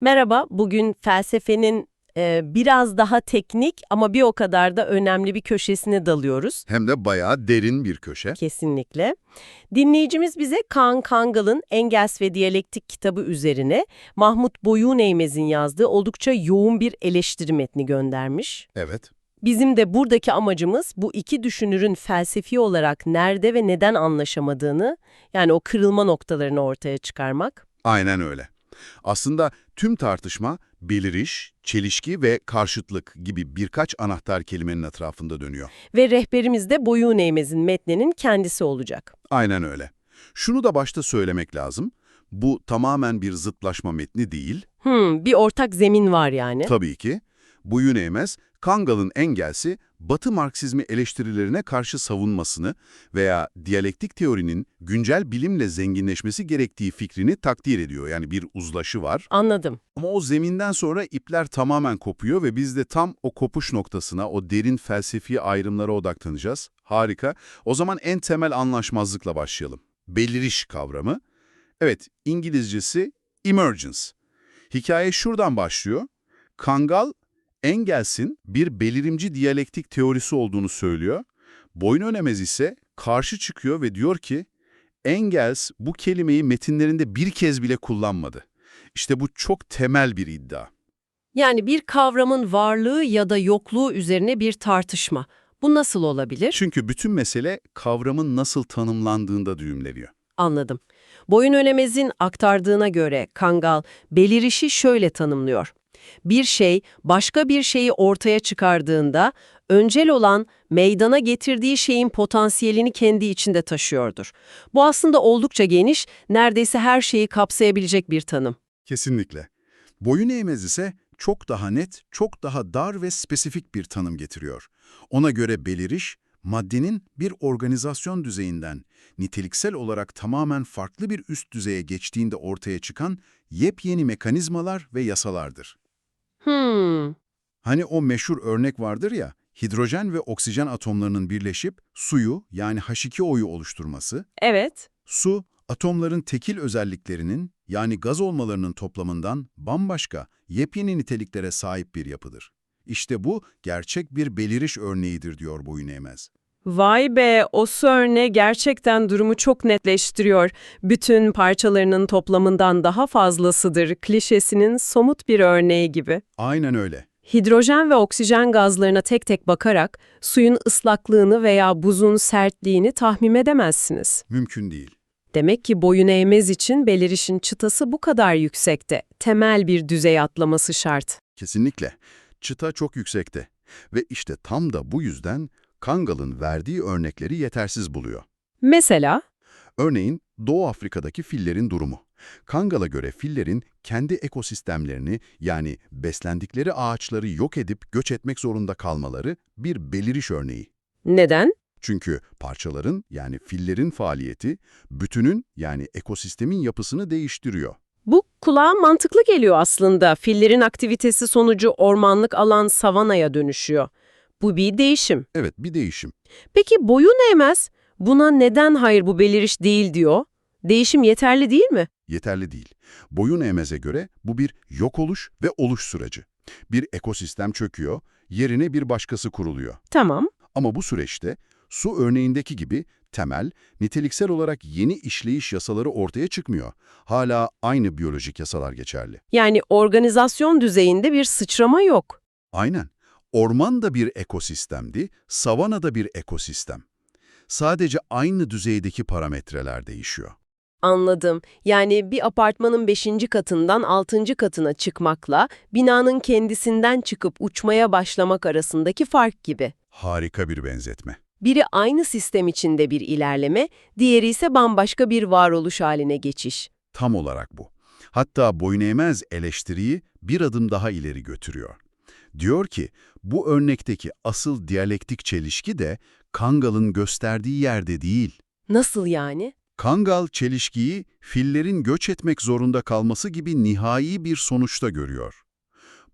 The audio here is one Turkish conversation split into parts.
Merhaba, bugün felsefenin e, biraz daha teknik ama bir o kadar da önemli bir köşesine dalıyoruz. Hem de bayağı derin bir köşe. Kesinlikle. Dinleyicimiz bize Kaan Kangal'ın Engels ve Diyalektik kitabı üzerine Mahmut Boyuneymez'in yazdığı oldukça yoğun bir eleştiri metni göndermiş. Evet. Bizim de buradaki amacımız bu iki düşünürün felsefi olarak nerede ve neden anlaşamadığını, yani o kırılma noktalarını ortaya çıkarmak. Aynen öyle. Aslında tüm tartışma beliriş, çelişki ve karşıtlık gibi birkaç anahtar kelimenin etrafında dönüyor. Ve rehberimiz de Boyuneymez'in metninin kendisi olacak. Aynen öyle. Şunu da başta söylemek lazım. Bu tamamen bir zıtlaşma metni değil. Hmm, bir ortak zemin var yani. Tabii ki. Bu Yüneymez, Kangal'ın Engels'i Batı Marksizmi eleştirilerine karşı savunmasını veya diyalektik teorinin güncel bilimle zenginleşmesi gerektiği fikrini takdir ediyor. Yani bir uzlaşı var. Anladım. Ama o zeminden sonra ipler tamamen kopuyor ve biz de tam o kopuş noktasına, o derin felsefi ayrımlara odaklanacağız. Harika. O zaman en temel anlaşmazlıkla başlayalım. Beliriş kavramı. Evet, İngilizcesi emergence. Hikaye şuradan başlıyor. Kangal, Engels'in bir belirimci diyalektik teorisi olduğunu söylüyor. Boynuönemez ise karşı çıkıyor ve diyor ki, Engels bu kelimeyi metinlerinde bir kez bile kullanmadı. İşte bu çok temel bir iddia. Yani bir kavramın varlığı ya da yokluğu üzerine bir tartışma. Bu nasıl olabilir? Çünkü bütün mesele kavramın nasıl tanımlandığında düğümleniyor. Anladım. Boyun Ölemez'in aktardığına göre Kangal belirişi şöyle tanımlıyor. Bir şey başka bir şeyi ortaya çıkardığında öncel olan meydana getirdiği şeyin potansiyelini kendi içinde taşıyordur. Bu aslında oldukça geniş, neredeyse her şeyi kapsayabilecek bir tanım. Kesinlikle. Boyun eğmez ise çok daha net, çok daha dar ve spesifik bir tanım getiriyor. Ona göre beliriş, maddenin bir organizasyon düzeyinden niteliksel olarak tamamen farklı bir üst düzeye geçtiğinde ortaya çıkan yepyeni mekanizmalar ve yasalardır. Hmm, Hani o meşhur örnek vardır ya, hidrojen ve oksijen atomlarının birleşip suyu yani H2O'yu oluşturması, evet. su, atomların tekil özelliklerinin yani gaz olmalarının toplamından bambaşka, yepyeni niteliklere sahip bir yapıdır. İşte bu gerçek bir beliriş örneğidir diyor Boyun Eğmez. Vay be, o su örneği gerçekten durumu çok netleştiriyor. Bütün parçalarının toplamından daha fazlasıdır klişesinin somut bir örneği gibi. Aynen öyle. Hidrojen ve oksijen gazlarına tek tek bakarak suyun ıslaklığını veya buzun sertliğini tahmin edemezsiniz. Mümkün değil. Demek ki boyun eğmez için belirişin çıtası bu kadar yüksekte. Temel bir düzey atlaması şart. Kesinlikle. Çıta çok yüksekte. Ve işte tam da bu yüzden Kangal'ın verdiği örnekleri yetersiz buluyor. Mesela, Örneğin Doğu Afrika'daki fillerin durumu. Kangal'a göre fillerin kendi ekosistemlerini yani beslendikleri ağaçları yok edip göç etmek zorunda kalmaları bir beliriş örneği. neden? Çünkü parçaların yani fillerin faaliyeti bütünün yani ekosistemin yapısını değiştiriyor. Bu kulağa mantıklı geliyor aslında. Fillerin aktivitesi sonucu ormanlık alan savanaya dönüşüyor. Bu bir değişim. Evet bir değişim. Peki boyun eğmez buna neden hayır bu beliriş değil diyor? Değişim yeterli değil mi? Yeterli değil. Boyun eğmeze göre bu bir yok oluş ve oluş süreci. Bir ekosistem çöküyor, yerine bir başkası kuruluyor. Tamam. Ama bu süreçte su örneğindeki gibi temel, niteliksel olarak yeni işleyiş yasaları ortaya çıkmıyor. Hala aynı biyolojik yasalar geçerli. Yani organizasyon düzeyinde bir sıçrama yok. Aynen. Orman da bir ekosistemdi, savana da bir ekosistem. Sadece aynı düzeydeki parametreler değişiyor. Anladım. Yani bir apartmanın 5. katından 6. katına çıkmakla binanın kendisinden çıkıp uçmaya başlamak arasındaki fark gibi. Harika bir benzetme. Biri aynı sistem içinde bir ilerleme, diğeri ise bambaşka bir varoluş haline geçiş. Tam olarak bu. Hatta boyun eğmez eleştiriyi bir adım daha ileri götürüyor. Diyor ki, bu örnekteki asıl diyalektik çelişki de Kangal'ın gösterdiği yerde değil. Nasıl yani? Kangal çelişkiyi fillerin göç etmek zorunda kalması gibi nihai bir sonuçta görüyor.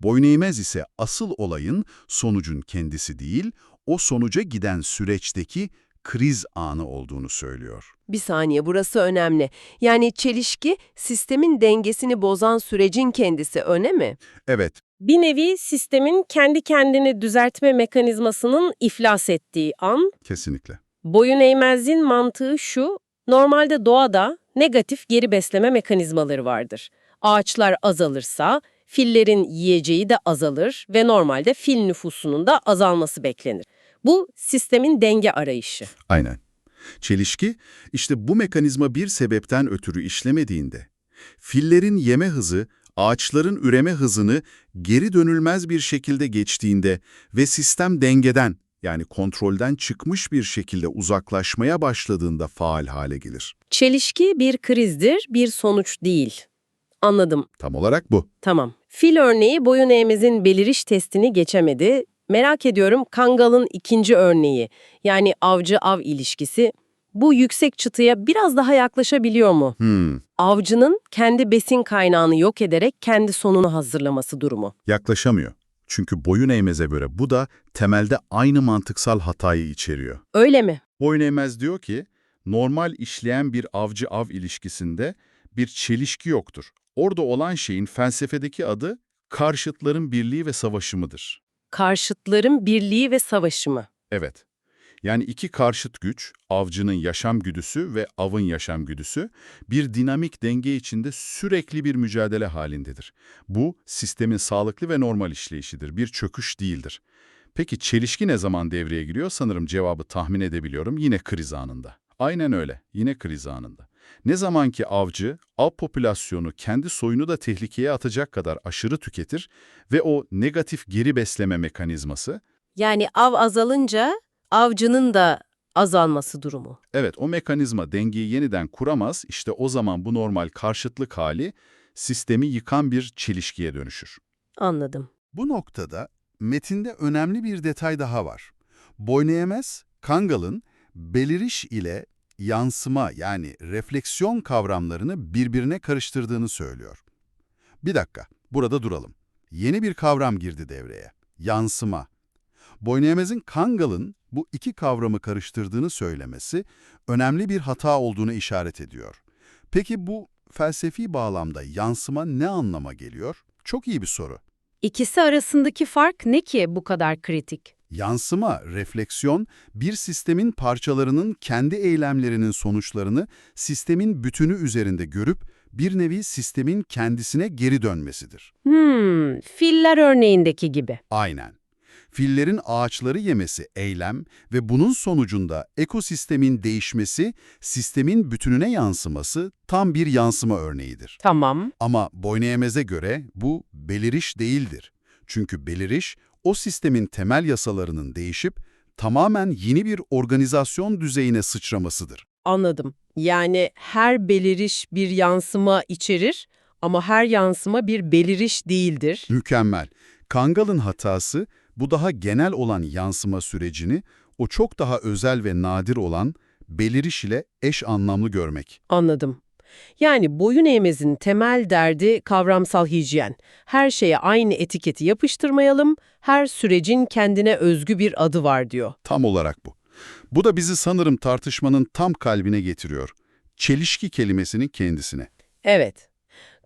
Boyun eğmez ise asıl olayın sonucun kendisi değil, o sonuca giden süreçteki kriz anı olduğunu söylüyor. Bir saniye burası önemli. Yani çelişki sistemin dengesini bozan sürecin kendisi öne mi? Evet, Bir nevi sistemin kendi kendini düzeltme mekanizmasının iflas ettiği an, kesinlikle. boyun eğmezliğin mantığı şu, normalde doğada negatif geri besleme mekanizmaları vardır. Ağaçlar azalırsa, fillerin yiyeceği de azalır ve normalde fil nüfusunun da azalması beklenir. Bu sistemin denge arayışı. Aynen. Çelişki, işte bu mekanizma bir sebepten ötürü işlemediğinde, fillerin yeme hızı, ağaçların üreme hızını geri dönülmez bir şekilde geçtiğinde ve sistem dengeden, yani kontrolden çıkmış bir şekilde uzaklaşmaya başladığında faal hale gelir. Çelişki bir krizdir, bir sonuç değil. Anladım. Tam olarak bu. Tamam. Fil örneği boyun eğmezin beliriş testini geçemedi. Merak ediyorum Kangal'ın ikinci örneği yani avcı-av ilişkisi bu yüksek çıtıya biraz daha yaklaşabiliyor mu? Hmm, Avcının kendi besin kaynağını yok ederek kendi sonunu hazırlaması durumu. yaklaşamıyor. Çünkü boyun eğmeze göre bu da temelde aynı mantıksal hatayı içeriyor. Öyle mi? Boyun eğmez diyor ki, normal işleyen bir avcı-av ilişkisinde bir çelişki yoktur. Orada olan şeyin felsefedeki adı karşıtların birliği ve savaşımıdır. Karşıtların birliği ve savaşı mı? Evet. Yani iki karşıt güç, avcının yaşam güdüsü ve avın yaşam güdüsü, bir dinamik denge içinde sürekli bir mücadele halindedir. Bu, sistemin sağlıklı ve normal işleyişidir, bir çöküş değildir. Peki çelişki ne zaman devreye giriyor? Sanırım cevabı tahmin edebiliyorum yine kriz anında. Aynen öyle, yine kriz anında. Ne zaman ki avcı, av popülasyonu kendi soyunu da tehlikeye atacak kadar aşırı tüketir ve o negatif geri besleme mekanizması, Yani av azalınca avcının da azalması durumu. Evet, o mekanizma dengeyi yeniden kuramaz, işte o zaman bu normal karşıtlık hali sistemi yıkan bir çelişkiye dönüşür. Anladım. Bu noktada metinde önemli bir detay daha var. Boyneyemez, Kangal'ın beliriş ile yansıma yani refleksiyon kavramlarını birbirine karıştırdığını söylüyor. Bir dakika, burada duralım. Yeni bir kavram girdi devreye. Yansıma. Boyneyemez'in Kangal'ın bu iki kavramı karıştırdığını söylemesi önemli bir hata olduğunu işaret ediyor. Peki bu felsefi bağlamda yansıma ne anlama geliyor? Çok iyi bir soru. İkisi arasındaki fark ne ki bu kadar kritik? Yansıma, refleksiyon, bir sistemin parçalarının kendi eylemlerinin sonuçlarını sistemin bütünü üzerinde görüp bir nevi sistemin kendisine geri dönmesidir. Hmm, filler örneğindeki gibi. Aynen. Fillerin ağaçları yemesi eylem ve bunun sonucunda ekosistemin değişmesi, sistemin bütününe yansıması tam bir yansıma örneğidir. Tamam. Ama Boyneyemez'e göre bu beliriş değildir. Çünkü beliriş, o sistemin temel yasalarının değişip tamamen yeni bir organizasyon düzeyine sıçramasıdır. Anladım. Yani her beliriş bir yansıma içerir ama her yansıma bir beliriş değildir. Mükemmel. Kangal'ın hatası, bu daha genel olan yansıma sürecini, o çok daha özel ve nadir olan beliriş ile eş anlamlı görmek. Anladım. Yani boyun eğmezin temel derdi kavramsal hijyen. Her şeye aynı etiketi yapıştırmayalım, her sürecin kendine özgü bir adı var diyor. Tam olarak bu. Bu da bizi sanırım tartışmanın tam kalbine getiriyor. Çelişki kelimesinin kendisine. Evet.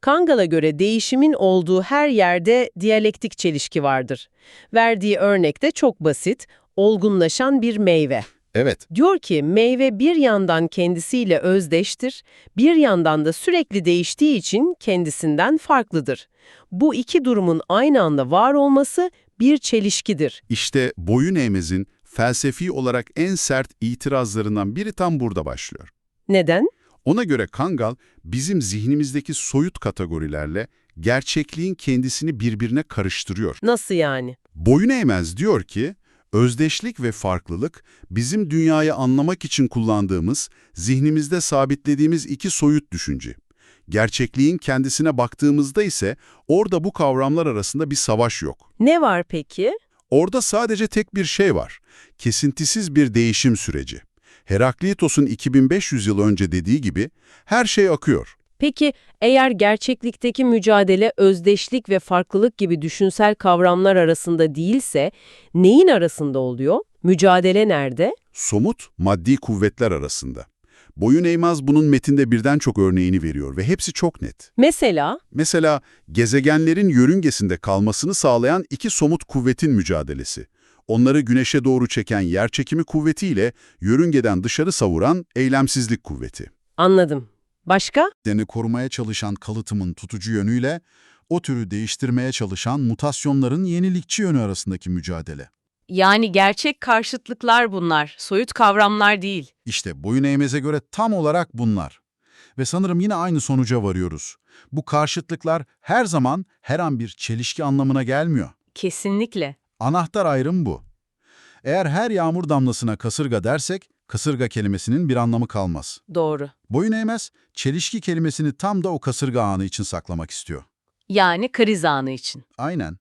Kangal'a göre değişimin olduğu her yerde diyalektik çelişki vardır. Verdiği örnek de çok basit, olgunlaşan bir meyve. Evet, Diyor ki meyve bir yandan kendisiyle özdeştir, bir yandan da sürekli değiştiği için kendisinden farklıdır. Bu iki durumun aynı anda var olması bir çelişkidir. işte boyun eğmezin felsefi olarak en sert itirazlarından biri tam burada başlıyor. Neden? Ona göre Kangal, bizim zihnimizdeki soyut kategorilerle gerçekliğin kendisini birbirine karıştırıyor. Nasıl yani? Boyun eğmez diyor ki, özdeşlik ve farklılık bizim dünyayı anlamak için kullandığımız, zihnimizde sabitlediğimiz iki soyut düşünce. Gerçekliğin kendisine baktığımızda ise orada bu kavramlar arasında bir savaş yok. Ne var peki? Orada sadece tek bir şey var, kesintisiz bir değişim süreci. Heraklitos'un 2500 yıl önce dediği gibi her şey akıyor. Peki eğer gerçeklikteki mücadele özdeşlik ve farklılık gibi düşünsel kavramlar arasında değilse neyin arasında oluyor? Mücadele nerede? Somut, maddi kuvvetler arasında. Boyun eğmez bunun metinde birden çok örneğini veriyor ve hepsi çok net. Mesela Mesela gezegenlerin yörüngesinde kalmasını sağlayan iki somut kuvvetin mücadelesi. Onları güneşe doğru çeken yerçekimi kuvvetiyle yörüngeden dışarı savuran eylemsizlik kuvveti. anladım. Başka? Deni korumaya çalışan kalıtımın tutucu yönüyle o türü değiştirmeye çalışan mutasyonların yenilikçi yönü arasındaki mücadele. Yani gerçek karşıtlıklar bunlar, soyut kavramlar değil. İşte boyun eğmeze göre tam olarak bunlar. Ve sanırım yine aynı sonuca varıyoruz. Bu karşıtlıklar her zaman her an bir çelişki anlamına gelmiyor. Kesinlikle. Anahtar ayrım bu. Eğer her yağmur damlasına kasırga dersek, kasırga kelimesinin bir anlamı kalmaz. Doğru. Boyun eğmez, çelişki kelimesini tam da o kasırga anı için saklamak istiyor. Yani kriz anı için. Aynen.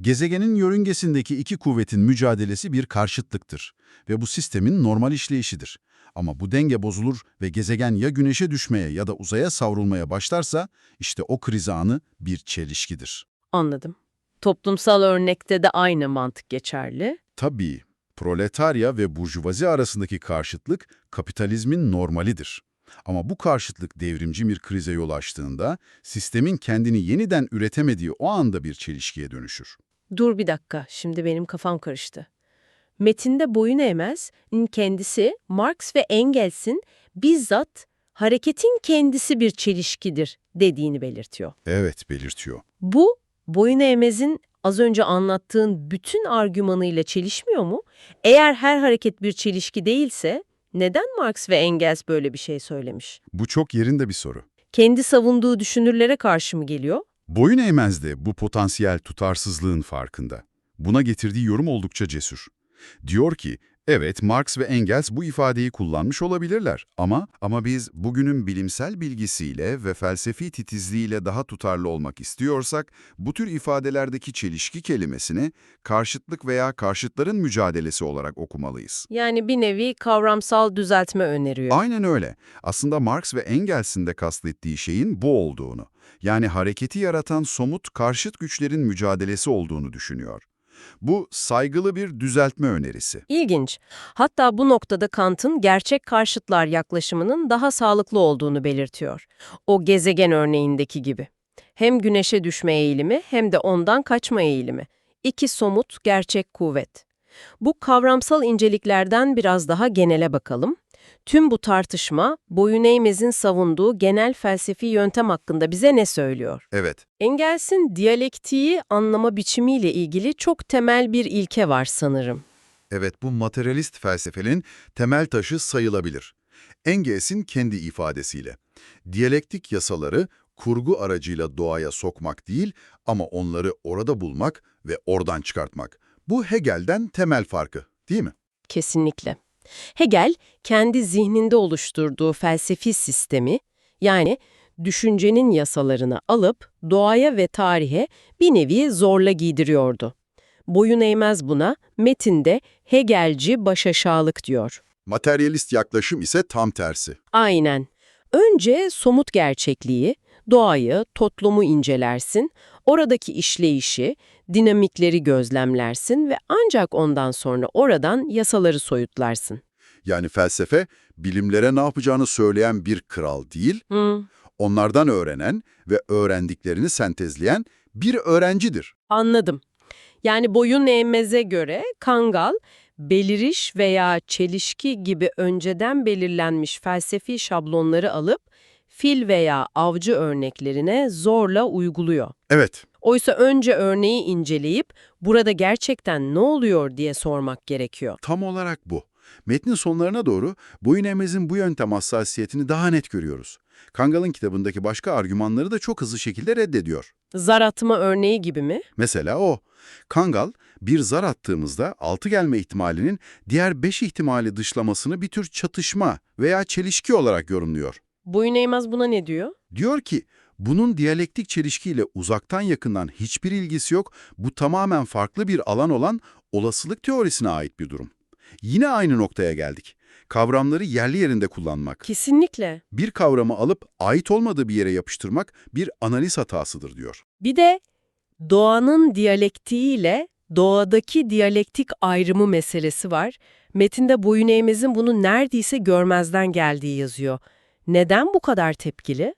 Gezegenin yörüngesindeki iki kuvvetin mücadelesi bir karşıtlıktır ve bu sistemin normal işleyişidir. Ama bu denge bozulur ve gezegen ya güneşe düşmeye ya da uzaya savrulmaya başlarsa işte o kriz anı bir çelişkidir. Anladım. Toplumsal örnekte de aynı mantık geçerli. Tabii, proletarya ve burjuvazi arasındaki karşıtlık kapitalizmin normalidir. Ama bu karşıtlık devrimci bir krize yol açtığında sistemin kendini yeniden üretemediği o anda bir çelişkiye dönüşür. Dur bir dakika, şimdi benim kafam karıştı. Metinde boyun eğmez'in kendisi Marx ve Engels'in bizzat hareketin kendisi bir çelişkidir dediğini belirtiyor. Evet, belirtiyor. Bu, boyun eğmez'in az önce anlattığın bütün argümanıyla çelişmiyor mu? Eğer her hareket bir çelişki değilse, neden Marx ve Engels böyle bir şey söylemiş? Bu çok yerinde bir soru. Kendi savunduğu düşünürlere karşı mı geliyor? Boyun eğmez de bu potansiyel tutarsızlığın farkında. Buna getirdiği yorum oldukça cesur. Diyor ki, evet Marx ve Engels bu ifadeyi kullanmış olabilirler ama ama biz bugünün bilimsel bilgisiyle ve felsefi titizliğiyle daha tutarlı olmak istiyorsak, bu tür ifadelerdeki çelişki kelimesini karşıtlık veya karşıtların mücadelesi olarak okumalıyız. Yani bir nevi kavramsal düzeltme öneriyor. Aynen öyle. Aslında Marx ve Engels'in de kastettiği şeyin bu olduğunu, yani hareketi yaratan somut karşıt güçlerin mücadelesi olduğunu düşünüyor. Bu saygılı bir düzeltme önerisi. İlginç. Hatta bu noktada Kant'ın gerçek karşıtlar yaklaşımının daha sağlıklı olduğunu belirtiyor. O gezegen örneğindeki gibi. Hem güneşe düşme eğilimi hem de ondan kaçma eğilimi. İki somut gerçek kuvvet. Bu kavramsal inceliklerden biraz daha genele bakalım. Tüm bu tartışma, Boyun Eğmez'in savunduğu genel felsefi yöntem hakkında bize ne söylüyor? Evet, Engels'in diyalektiği anlama biçimiyle ilgili çok temel bir ilke var sanırım. evet bu materyalist felsefenin temel taşı sayılabilir. Engels'in kendi ifadesiyle. Diyalektik yasaları kurgu aracıyla doğaya sokmak değil ama onları orada bulmak ve oradan çıkartmak. Bu Hegel'den temel farkı, değil mi? Kesinlikle. Hegel, kendi zihninde oluşturduğu felsefi sistemi, yani düşüncenin yasalarını alıp doğaya ve tarihe bir nevi zorla giydiriyordu. Boyun eğmez buna, metinde Hegelci başaşağılık diyor. Materyalist yaklaşım ise tam tersi. Aynen. Önce somut gerçekliği, doğayı, toplumu incelersin, oradaki işleyişi, dinamikleri gözlemlersin ve ancak ondan sonra oradan yasaları soyutlarsın. Yani felsefe, bilimlere ne yapacağını söyleyen bir kral değil, Hı, onlardan öğrenen ve öğrendiklerini sentezleyen bir öğrencidir. anladım. Yani boyun eğmeze göre Kangal, beliriş veya çelişki gibi önceden belirlenmiş felsefi şablonları alıp fil veya avcı örneklerine zorla uyguluyor. Evet, Oysa önce örneği inceleyip burada gerçekten ne oluyor diye sormak gerekiyor. tam olarak bu. Metnin sonlarına doğru Boyun Eğmez'in bu yöntem hassasiyetini daha net görüyoruz. Kangal'ın kitabındaki başka argümanları da çok hızlı şekilde reddediyor. Zar atma örneği gibi mi? Mesela o. Kangal, bir zar attığımızda altı gelme ihtimalinin diğer beş ihtimali dışlamasını bir tür çatışma veya çelişki olarak yorumluyor. Boyun eğmez buna ne diyor? Diyor ki, bunun diyalektik çelişkiyle uzaktan yakından hiçbir ilgisi yok, bu tamamen farklı bir alan olan olasılık teorisine ait bir durum. Yine aynı noktaya geldik. Kavramları yerli yerinde kullanmak. Kesinlikle. Bir kavramı alıp ait olmadığı bir yere yapıştırmak bir analiz hatasıdır diyor. Bir de doğanın diyalektiğiyle Doğadaki diyalektik ayrımı meselesi var. Metinde boyun eğmezin bunu neredeyse görmezden geldiği yazıyor. Neden bu kadar tepkili?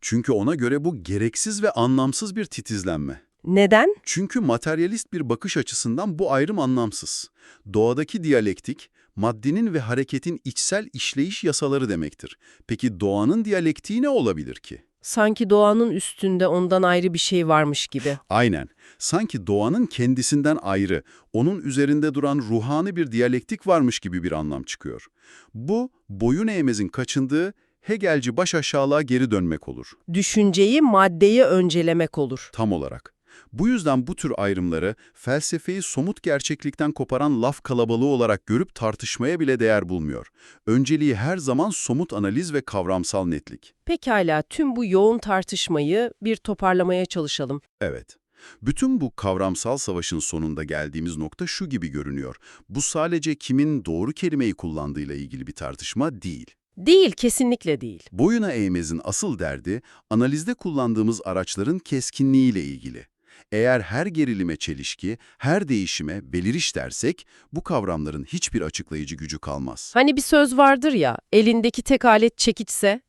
Çünkü ona göre bu gereksiz ve anlamsız bir titizlenme. Neden? Çünkü materyalist bir bakış açısından bu ayrım anlamsız. Doğadaki diyalektik, maddenin ve hareketin içsel işleyiş yasaları demektir. Peki doğanın diyalektiği ne olabilir ki? Sanki doğanın üstünde ondan ayrı bir şey varmış gibi. Aynen. Sanki doğanın kendisinden ayrı, onun üzerinde duran ruhani bir diyalektik varmış gibi bir anlam çıkıyor. Bu, boyun eğmezin kaçındığı Hegelci baş aşağılığa geri dönmek olur. Düşünceyi maddeye öncelemek olur. Tam olarak. Bu yüzden bu tür ayrımları felsefeyi somut gerçeklikten koparan laf kalabalığı olarak görüp tartışmaya bile değer bulmuyor. Önceliği her zaman somut analiz ve kavramsal netlik. Pekala tüm bu yoğun tartışmayı bir toparlamaya çalışalım. Evet. Bütün bu kavramsal savaşın sonunda geldiğimiz nokta şu gibi görünüyor. Bu sadece kimin doğru kelimeyi kullandığıyla ilgili bir tartışma değil. Değil, kesinlikle değil. Boyuna eğmezin asıl derdi, analizde kullandığımız araçların keskinliğiyle ilgili. Eğer her gerilime çelişki, her değişime beliriş dersek, bu kavramların hiçbir açıklayıcı gücü kalmaz. Hani bir söz vardır ya, elindeki tek alet çekiçse,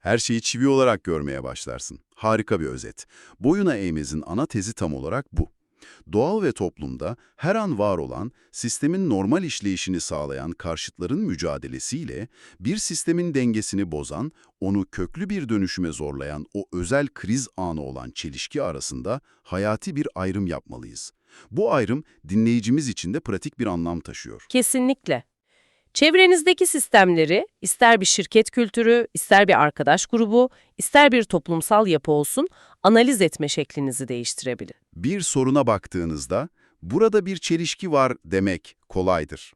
her şeyi çivi olarak görmeye başlarsın. Harika bir özet. Boyuna eğmezin ana tezi tam olarak bu. Doğal ve toplumda her an var olan, sistemin normal işleyişini sağlayan karşıtların mücadelesiyle bir sistemin dengesini bozan, onu köklü bir dönüşüme zorlayan o özel kriz anı olan çelişki arasında hayati bir ayrım yapmalıyız. Bu ayrım dinleyicimiz için de pratik bir anlam taşıyor. Kesinlikle. Çevrenizdeki sistemleri, ister bir şirket kültürü, ister bir arkadaş grubu, ister bir toplumsal yapı olsun, analiz etme şeklinizi değiştirebilir. Bir soruna baktığınızda, burada bir çelişki var demek kolaydır.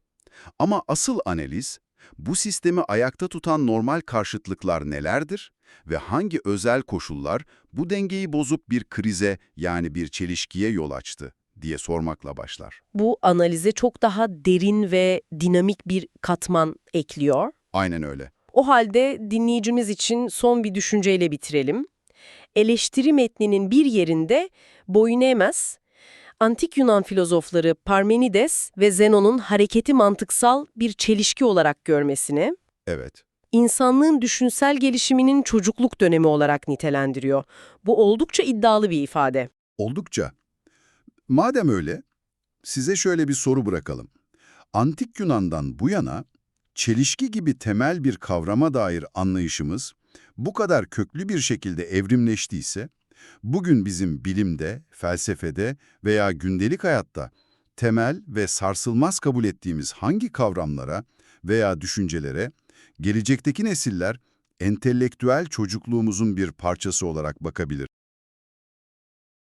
Ama asıl analiz, bu sistemi ayakta tutan normal karşıtlıklar nelerdir ve hangi özel koşullar bu dengeyi bozup bir krize yani bir çelişkiye yol açtı diye sormakla başlar. bu analize çok daha derin ve dinamik bir katman ekliyor. Aynen öyle. O halde dinleyicimiz için son bir düşünceyle bitirelim. Eleştiri metninin bir yerinde boyun eğmez, antik Yunan filozofları Parmenides ve Zenon'un hareketi mantıksal bir çelişki olarak görmesini, Evet. insanlığın düşünsel gelişiminin çocukluk dönemi olarak nitelendiriyor. Bu oldukça iddialı bir ifade. Oldukça. Madem öyle, size şöyle bir soru bırakalım. Antik Yunan'dan bu yana çelişki gibi temel bir kavrama dair anlayışımız bu kadar köklü bir şekilde evrimleştiyse, bugün bizim bilimde, felsefede veya gündelik hayatta temel ve sarsılmaz kabul ettiğimiz hangi kavramlara veya düşüncelere gelecekteki nesiller entelektüel çocukluğumuzun bir parçası olarak bakabilir?